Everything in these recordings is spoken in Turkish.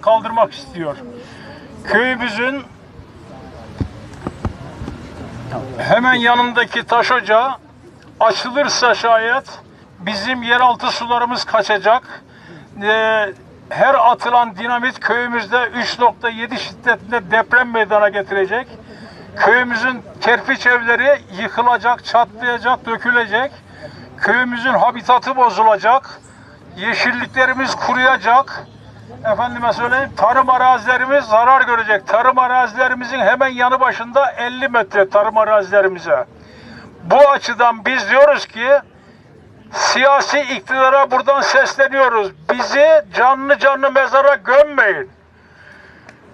kaldırmak istiyor. Köyümüzün hemen yanındaki taş ocağı açılırsa şayet bizim yeraltı sularımız kaçacak. Ee, her atılan dinamit köyümüzde 3.7 şiddetinde deprem meydana getirecek. Köyümüzün kerpiç evleri yıkılacak, çatlayacak, dökülecek. Köyümüzün habitatı bozulacak. Yeşilliklerimiz kuruyacak. Efendime söyleyeyim tarım arazilerimiz zarar görecek. Tarım arazilerimizin hemen yanı başında 50 metre tarım arazilerimize. Bu açıdan biz diyoruz ki siyasi iktidara buradan sesleniyoruz. Bizi canlı canlı mezara gömmeyin.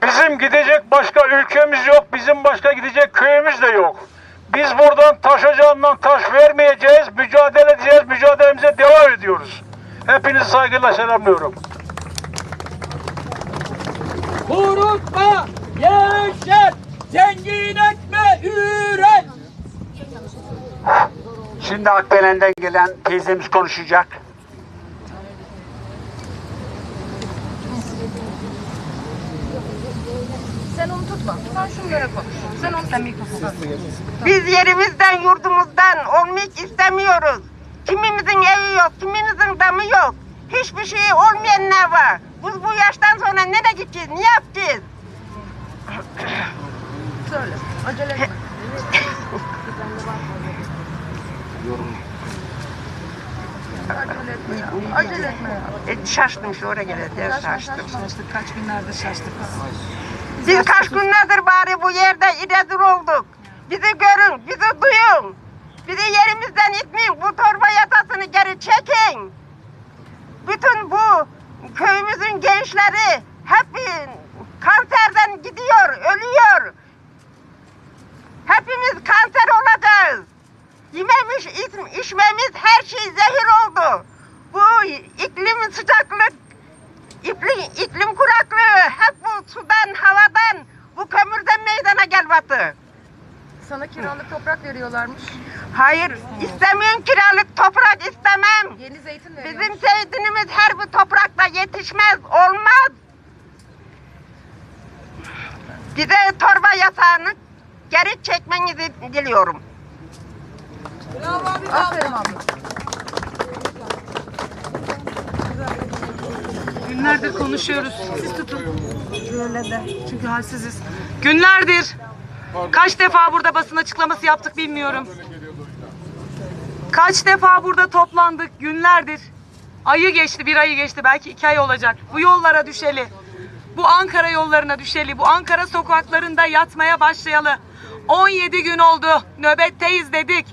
Bizim gidecek başka ülkemiz yok. Bizim başka gidecek köyümüz de yok. Biz buradan taş ocağından taş vermeyeceğiz. Mücadele edeceğiz. Mücadelemize devam ediyoruz. Hepinizi saygıyla selamlıyorum. Kurutma, yeşer, zengin etme, üret. Şimdi Akbelen'den gelen teyzemiz konuşacak. Sen onu tutma. Sen şunlara konuş. Sen onu sen mikrofonu. Biz yerimizden, yurdumuzdan olmak istemiyoruz. Kimimizin evi yok, kimimizin damı yok. Hiçbir şey olmayan ne var? Biz bu yaştan sonra nereye gideceğiz, ne yapacağız? Söyle. Acele etme. Acele etme ya. Acele etme ya. E, şaştım şu oraya geleceğiz, şaştım. Şaştık. Kaç günlerdir şaştık. Biz kaç günlerdir bari bu yerde rezil olduk. Bizi görün, bizi duyun. Bizi yerimizden itmeyin, bu torba yatasını geri çekin. Bütün bu köyümüzün gençleri hep kanserden gidiyor, ölüyor. Hepimiz kanser olacağız. Yememiş, iç- içmemiz her şey zehir oldu. Bu iklim sıcaklık İklim, iklim kuraklığı hep bu sudan, havadan, bu kömürden meydana gelmesi. Sana kiralık toprak veriyorlarmış. Hayır, istemiyorum kiralık toprak istemem. Yeni zeytin veriyor. Bizim zeytinimiz her bir toprakta yetişmez, olmaz. Bize torba yasağını geri çekmenizi diliyorum. Aferin abla. Günlerdir konuşuyoruz. Siz tutun. Böyle de. Çünkü halsiziz. Günlerdir. Kaç defa burada basın açıklaması yaptık bilmiyorum. Kaç defa burada toplandık günlerdir. Ayı geçti, bir ayı geçti. Belki iki ay olacak. Bu yollara düşeli. Bu Ankara yollarına düşeli. Bu Ankara sokaklarında yatmaya başlayalı. 17 gün oldu. Nöbetteyiz dedik.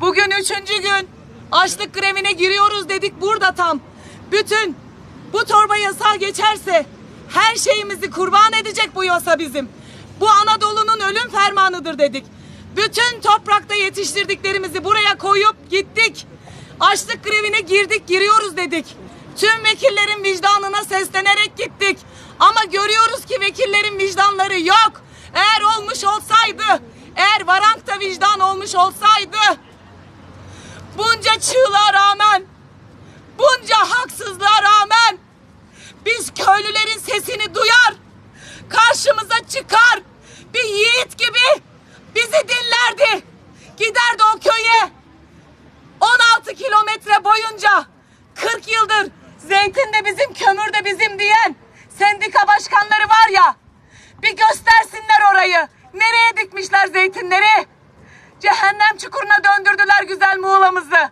Bugün üçüncü gün. Açlık grevine giriyoruz dedik burada tam. Bütün bu torba yasağı geçerse her şeyimizi kurban edecek bu yasa bizim. Bu Anadolu'nun ölüm fermanıdır dedik. Bütün toprakta yetiştirdiklerimizi buraya koyup gittik. Açlık grevine girdik, giriyoruz dedik. Tüm vekillerin vicdanına seslenerek gittik. Ama görüyoruz ki vekillerin vicdanları yok. Eğer olmuş olsaydı, eğer Varank'ta vicdan olmuş olsaydı, bunca çığlığa rağmen, bunca haksızlığa rağmen biz köylülerin sesini duyar, karşımıza çıkar, bir yiğit gibi bizi dinlerdi. Giderdi o köye. 16 kilometre boyunca 40 yıldır zeytin de bizim, kömür de bizim diyen sendika başkanları var ya. Bir göstersinler orayı. Nereye dikmişler zeytinleri? Cehennem çukuruna döndürdüler güzel Muğla'mızı.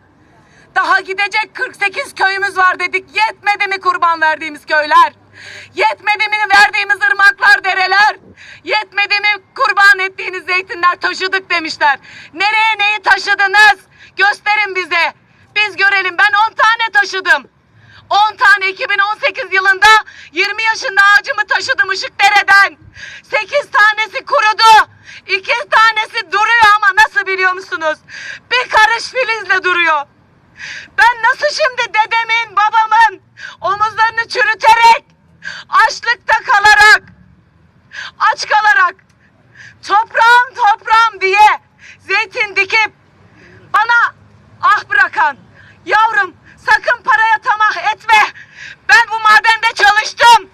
Daha gidecek 48 köyümüz var dedik. Yetmedi mi kurban verdiğimiz köyler? Yetmedi mi verdiğimiz ırmaklar, dereler? Yetmedi mi kurban ettiğiniz zeytinler taşıdık demişler. Nereye neyi taşıdınız? Gösterin bize. Biz görelim. Ben 10 tane taşıdım. 10 tane 2018 yılında 20 yaşında ağacımı taşıdım Işıkdere'den. 8 tanesi kurudu. 2 tanesi duruyor ama nasıl biliyor musunuz? Bir karış filizle duruyor. Ben nasıl şimdi dedemin, babamın omuzlarını çürüterek, açlıkta kalarak, aç kalarak, toprağım toprağım diye zeytin dikip bana ah bırakan, yavrum sakın paraya tamah etme. Ben bu madende çalıştım.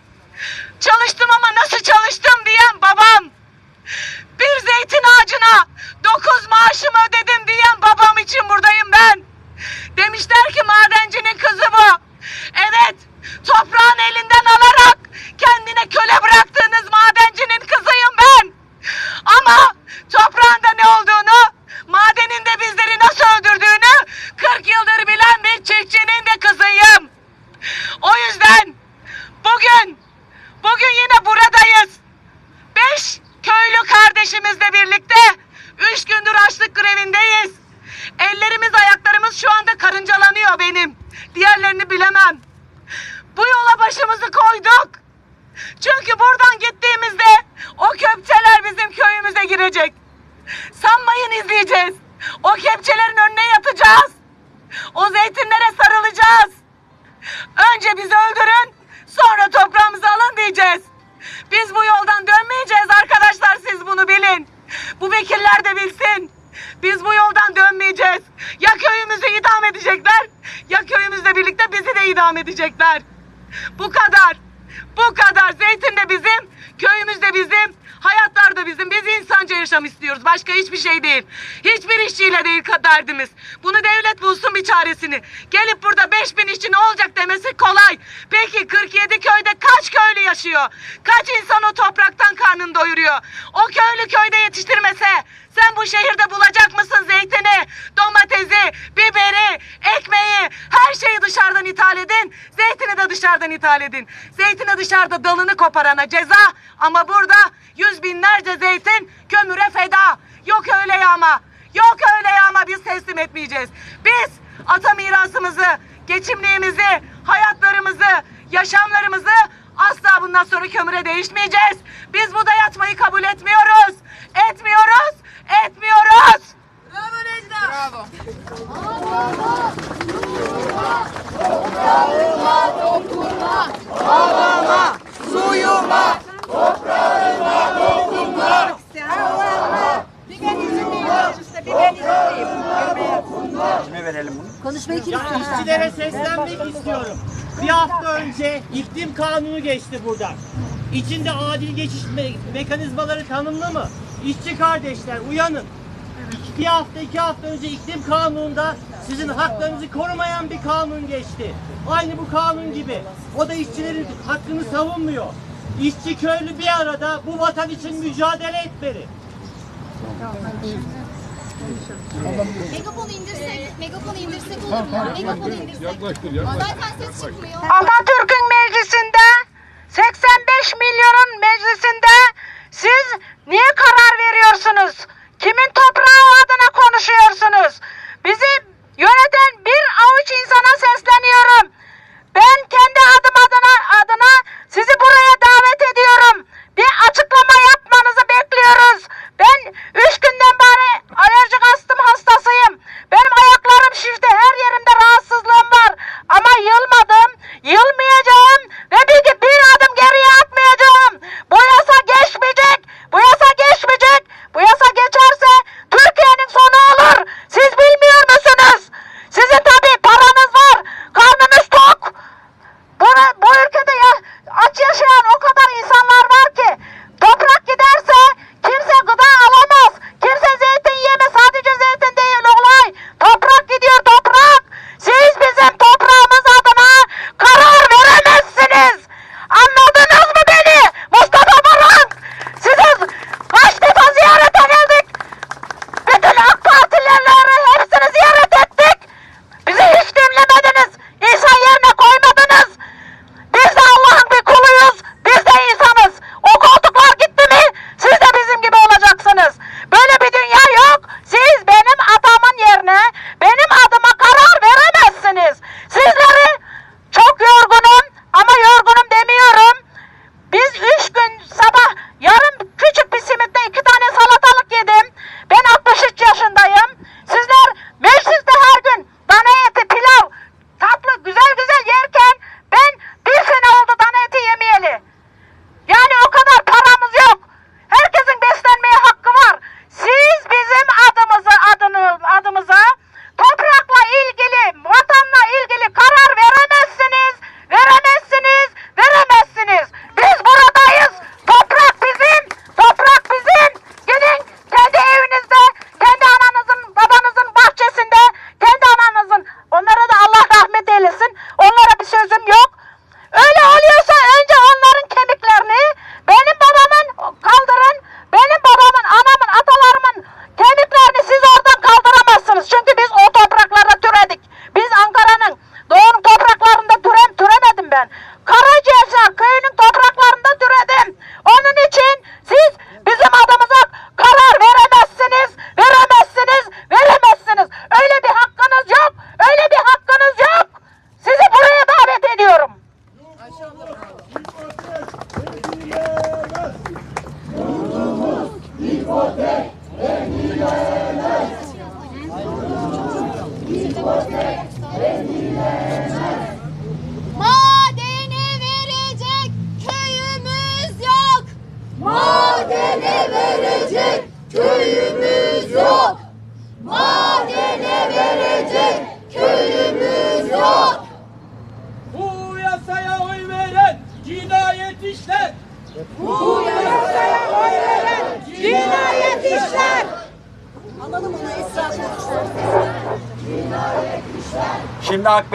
Bugün yine buradayız. Beş köylü kardeşimizle birlikte üç gündür açlık grevindeyiz. Ellerimiz ayaklarımız şu anda karıncalanıyor benim. Diğerlerini bilemem. Bu yola başımızı koyduk. Çünkü buradan gittiğimizde o köpçeler bizim köyümüze girecek. Sanmayın izleyeceğiz. O kepçelerin önüne yatacağız. O zeytinlere sarılacağız. Önce bizi öldürün, sonra toprağımızı alın diyeceğiz. Biz bu yoldan dönmeyeceğiz arkadaşlar siz bunu bilin. Bu vekiller de bilsin. Biz bu yoldan dönmeyeceğiz. Ya köyümüzü idam edecekler ya köyümüzle birlikte bizi de idam edecekler. Bu kadar. Bu kadar. Zeytin de bizim, köyümüz de bizim, hayatlar da bizim. Biz insanca yaşam istiyoruz. Başka hiçbir şey değil. Hiçbir işçiyle değil derdimiz. Bunu devlet bulsun bir çaresini. Gelip burada 5000 işçi ne olacak demesi kolay. Peki 47 köyde kaç köylü yaşıyor? Kaç insan o topraktan karnını doyuruyor? O köylü köyde yetiştirmese sen bu şehirde bulacak mısın zeytini, domatesi, biberi, ekmeği, her şeyi dışarıdan ithal edin. Zeytini de dışarıdan ithal edin. Zeytini dışarıda dalını koparana ceza ama burada yüz binlerce zeytin kömüre feda. Yok öyle yağma. Yok öyle yağma biz teslim etmeyeceğiz. Biz ata mirasımızı, geçimliğimizi, hayatlarımızı, yaşamlarımızı asla bundan sonra kömüre değişmeyeceğiz. Biz bu dayatmayı kabul etmiyoruz. Etmiyoruz. Etmiyoruz. Kime kim Ya işçilere seslenmek istiyorum. Bir hafta önce iklim kanunu geçti burada. İçinde adil geçiş me- mekanizmaları tanımlı mı? İşçi kardeşler uyanın. Bir hafta iki hafta önce iklim kanununda sizin haklarınızı korumayan bir kanun geçti. Aynı bu kanun gibi. O da işçilerin hakkını savunmuyor. İşçi köylü bir arada bu vatan için mücadele etmeli. Megafonu indirsek, megafonu indirsek olur mu? Megafonu indirsek. Zaten ses çıkmıyor. Atatürk'ün meclisinde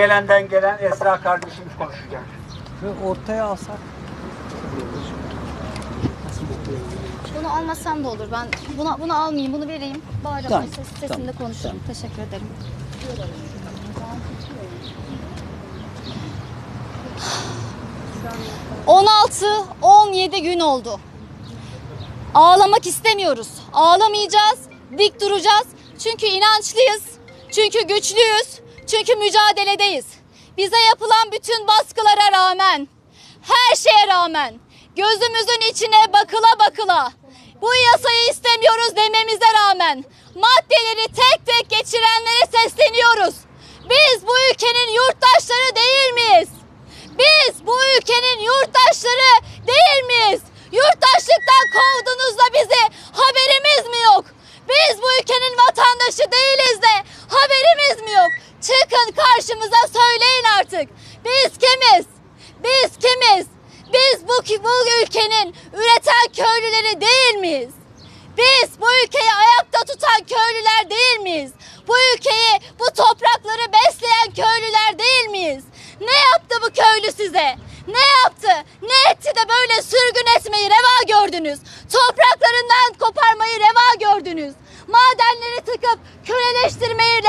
Şimdi Akbelen'den gelen Esra kardeşimiz konuşacak. Bunu almasam da olur. Ben bunu bunu almayayım, bunu vereyim. Bağıramayın. Ses, sesimde konuşurum. Teşekkür ederim. ...16-17 gün oldu. Ağlamak istemiyoruz. Ağlamayacağız, dik duracağız. Çünkü inançlıyız, çünkü güçlüyüz, çünkü mücadeledeyiz. Bize yapılan bütün baskılara rağmen, her şeye rağmen, gözümüzün içine bakıla bakıla, bu yasayı istemiyoruz dememize rağmen, maddeleri tek tek geçirenlere sesleniyoruz. Biz bu ülkenin yurttaşları değil miyiz? Biz bu ülkenin yurttaşları değil miyiz? Yurttaşlıktan kovdunuz da bizi haberimiz mi yok? Biz bu ülkenin vatandaşı değiliz de haberimiz mi yok? Çıkın karşımıza söyleyin artık. Biz kimiz? Biz kimiz? Biz bu, bu ülkenin üreten köylüleri değil miyiz? Biz bu ülkeyi ayakta tutan köylüler değil miyiz? Bu ülkeyi, bu toprakları besleyen köylüler değil miyiz? Ne yaptı bu köylü size? Ne yaptı? Ne etti de böyle sürgün etmeyi reva gördünüz? Topraklarından koparmayı reva gördünüz. Madenleri tıkıp köleleştirmeyi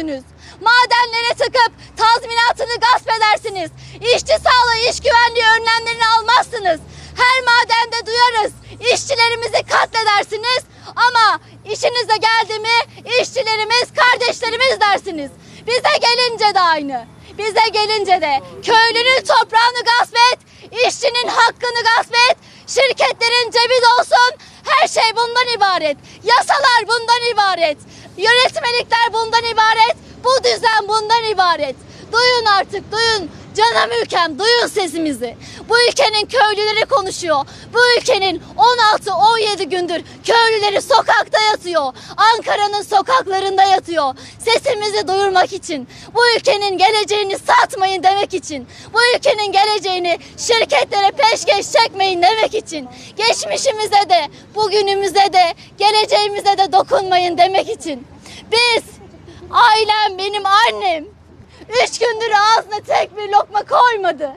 gördünüz. Madenlere tıkıp tazminatını gasp edersiniz. İşçi sağlığı, iş güvenliği önlemlerini almazsınız. Her madende duyarız. İşçilerimizi katledersiniz ama işinize geldi mi işçilerimiz, kardeşlerimiz dersiniz. Bize gelince de aynı. Bize gelince de köylünün toprağını gasp et, işçinin hakkını gasp et, şirketlerin cebi dolsun. Her şey bundan ibaret. Yasalar bundan ibaret. Yönetmelikler bundan ibaret. Bu düzen bundan ibaret. Duyun artık duyun. Canım ülkem duyun sesimizi. Bu ülkenin köylüleri konuşuyor. Bu ülkenin 16-17 gündür köylüleri sokakta yatıyor. Ankara'nın sokaklarında yatıyor. Sesimizi duyurmak için. Bu ülkenin geleceğini satmayın demek için. Bu ülkenin geleceğini şirketlere peşkeş çekmeyin demek için. Geçmişimize de, bugünümüze de, geleceğimize de dokunmayın demek için. Biz, ailem, benim annem, Üç gündür ağzına tek bir lokma koymadı.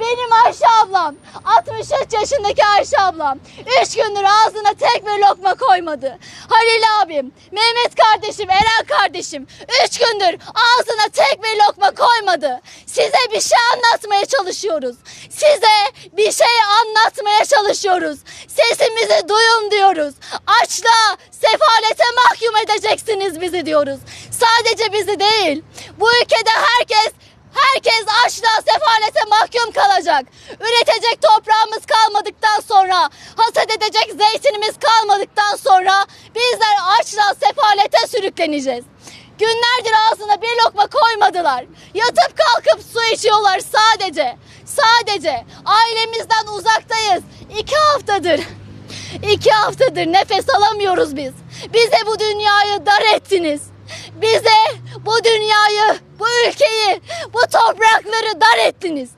Benim Ayşe ablam, 63 yaşındaki Ayşe ablam, üç gündür ağzına tek bir lokma koymadı. Halil abim, Mehmet kardeşim, Eren kardeşim, üç gündür ağzına tek bir lokma koymadı. Size bir şey anlatmaya çalışıyoruz. Size bir şey anlatmaya çalışıyoruz. Sesimizi duyun diyoruz. Açlığa, sefalete mahkum edeceksiniz bizi diyoruz. Sadece bizi değil, bu ülkede herkes Herkes açlığa, sefalete mahkum kalacak. Üretecek toprağımız kalmadıktan sonra, hasat edecek zeytinimiz kalmadıktan sonra bizler açlığa, sefalete sürükleneceğiz. Günlerdir ağzına bir lokma koymadılar. Yatıp kalkıp su içiyorlar sadece. Sadece ailemizden uzaktayız. İki haftadır. İki haftadır nefes alamıyoruz biz. Bize bu dünyayı dar ettiniz. Bize bu dünyayı, bu ülkeyi, bu toprakları dar ettiniz.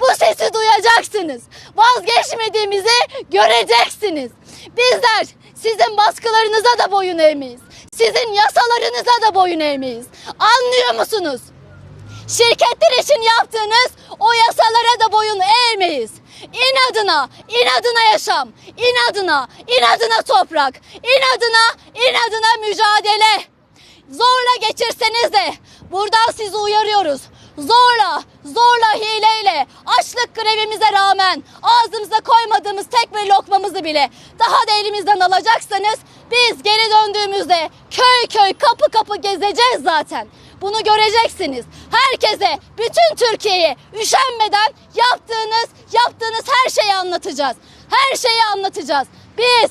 Bu sesi duyacaksınız. Vazgeçmediğimizi göreceksiniz. Bizler sizin baskılarınıza da boyun eğmeyiz. Sizin yasalarınıza da boyun eğmeyiz. Anlıyor musunuz? Şirketler için yaptığınız o yasalara da boyun eğmeyiz. İnadına, inadına yaşam, inadına, inadına toprak, inadına, inadına mücadele. Zorla geçirseniz de buradan sizi uyarıyoruz. Zorla, zorla hileyle, açlık grevimize rağmen ağzımıza koymadığımız tek bir lokmamızı bile daha da elimizden alacaksanız biz geri döndüğümüzde köy köy kapı kapı gezeceğiz zaten. Bunu göreceksiniz. Herkese, bütün Türkiye'ye üşenmeden yaptığınız, yaptığınız her şeyi anlatacağız. Her şeyi anlatacağız. Biz,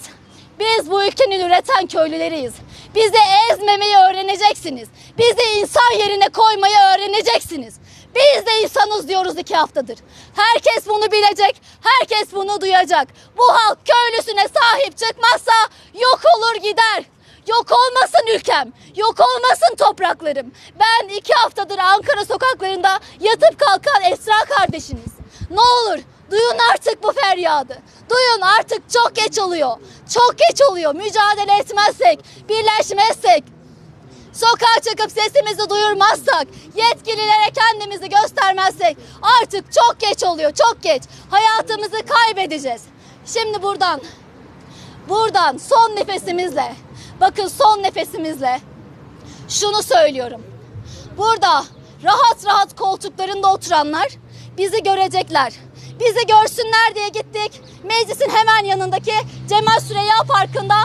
biz bu ülkenin üreten köylüleriyiz. Bizi ezmemeyi öğreneceksiniz. Bizi insan yerine koymayı öğreneceksiniz. Biz de insanız diyoruz iki haftadır. Herkes bunu bilecek, herkes bunu duyacak. Bu halk köylüsüne sahip çıkmazsa yok olur gider. Yok olmasın ülkem, yok olmasın topraklarım. Ben iki haftadır Ankara sokaklarında yatıp kalkan Esra kardeşiniz. Ne olur duyun artık bu feryadı. Duyun artık çok geç oluyor. Çok geç oluyor. Mücadele etmezsek, birleşmezsek, sokağa çıkıp sesimizi duyurmazsak, yetkililere kendimizi göstermezsek artık çok geç oluyor. Çok geç. Hayatımızı kaybedeceğiz. Şimdi buradan buradan son nefesimizle bakın son nefesimizle şunu söylüyorum. Burada rahat rahat koltuklarında oturanlar bizi görecekler. Bizi görsünler diye gittik. Meclisin hemen yanındaki Cemal Süreyya Parkı'nda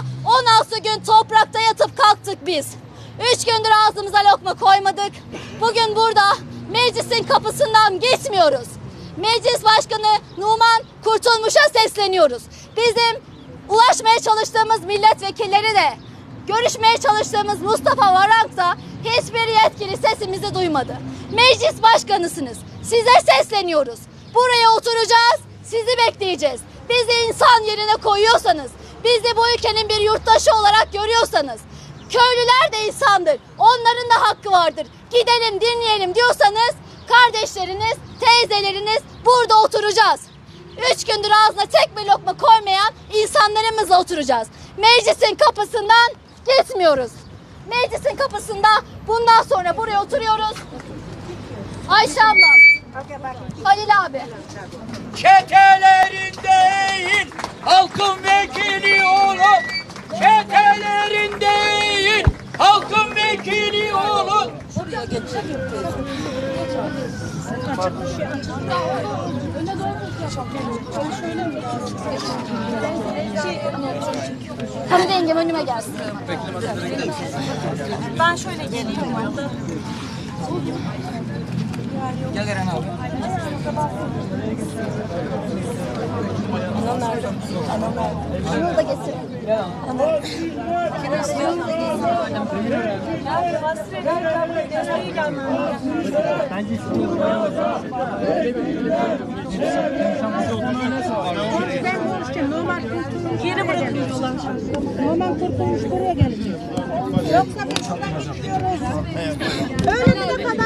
16 gün toprakta yatıp kalktık biz. Üç gündür ağzımıza lokma koymadık. Bugün burada meclisin kapısından geçmiyoruz. Meclis Başkanı Numan Kurtulmuş'a sesleniyoruz. Bizim ulaşmaya çalıştığımız milletvekilleri de görüşmeye çalıştığımız Mustafa Varank da hiçbir yetkili sesimizi duymadı. Meclis başkanısınız. Size sesleniyoruz. Buraya oturacağız, sizi bekleyeceğiz. Bizi insan yerine koyuyorsanız, bizi bu ülkenin bir yurttaşı olarak görüyorsanız, köylüler de insandır. Onların da hakkı vardır. Gidelim dinleyelim diyorsanız kardeşleriniz, teyzeleriniz burada oturacağız. Üç gündür ağzına tek bir lokma koymayan insanlarımızla oturacağız. Meclisin kapısından gitmiyoruz. Meclisin kapısında bundan sonra buraya oturuyoruz. Ayşe abla, Halil abi. Çetelerin değil, halkın vekili olun. Çetelerin değil, halkın vekili olun. Hamide yengem önüme gelsin. Ben şöyle geleyim. Şunu da getirin. Geri bırakıyorlar. Normal kurtulmuş buraya gelecek. Yoksa biz buradan gidiyoruz. Ölene kadar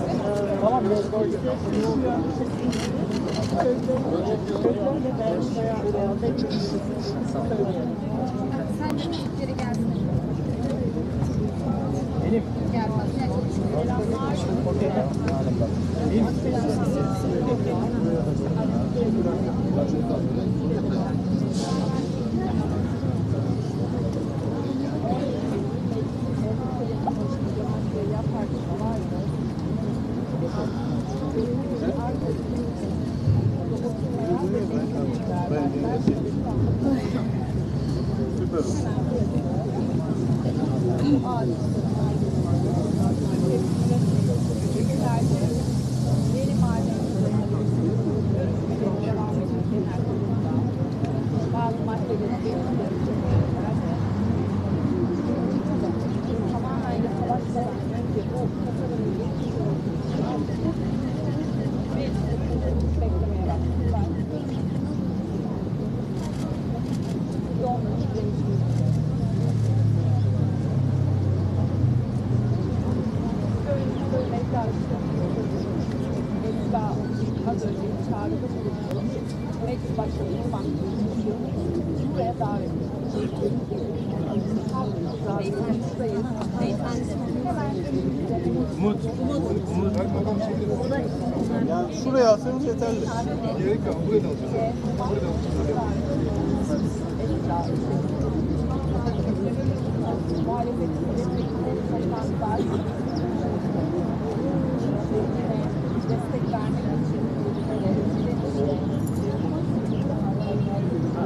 tamam yeter. Yeter. Şuraya aqui. yeterli. Gerek yok. Buraya da alacağız. Buraya da alacağız. destek vermek için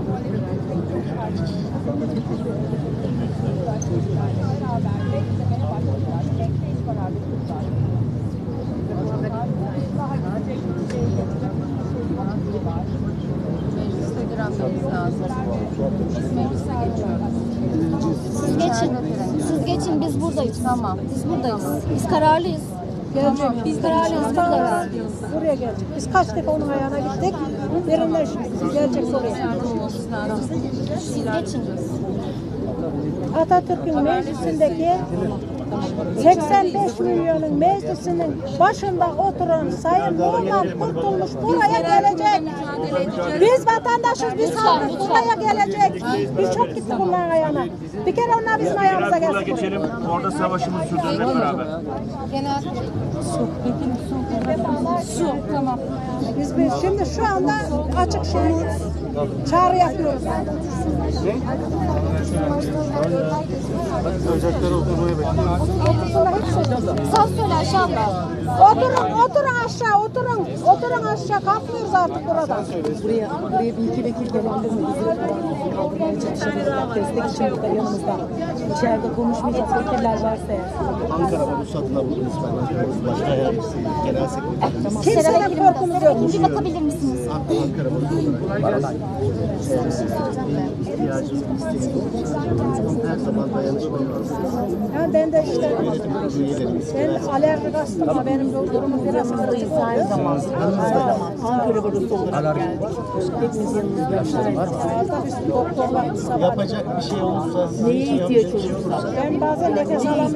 muhalefetin çok karşı. Buradayız. Tamam. Biz buradayız. Biz kararlıyız. Tamam. Biz kararlıyız. Buradayız. Buraya gelecek. Biz kaç defa onun ayağına gittik. Verirler şimdi. Gelecek oraya. Siz geçin. Atatürk'ün meclisindeki 85 milyonun meclisinin başında oturan Sayın Muhammed Kurtulmuş buraya gelecek. Biz vatandaşız, biz halkız buraya gelecek. Biz çok gittik bunların ayağına. Bir kere onlar bizim ayağımıza gelsin. Orada savaşımızı sürdürelim beraber. Su, tamam. Biz, biz şimdi şu anda açık şey çağrı yapıyoruz. Ocakları oturmaya söyle Ayşe abla. Oturun, oturun aşağı, oturun. Oturun aşağı, kalkmıyoruz artık buradan. Buraya, buraya bir iki vekil gelebilir mi? Bizi kaldırmaya çalışabilirler. Destek için burada yanımızda. İçeride konuşmayacak vekiller varsa eğer. Ankara Ruhsat'la buldunuz ben. Başka yer genel sekreterimiz. Kimsenin korkumuz yok. İkinci bakabilir misiniz? Ankara Ruhsat olarak ihtiyacımız, isteğimiz her zaman dayanışma yaparız. Ha, ben de işte ben alerji astım benim de durumum biraz oldu. Her zaman, Ankara Barosu olarak geldik. Hepimiz yanımızda. Arada bir doktorlar sabah. Yapacak bir şey olursa, Neye ihtiyaç olursa Ben bazen nefes alamıyorum.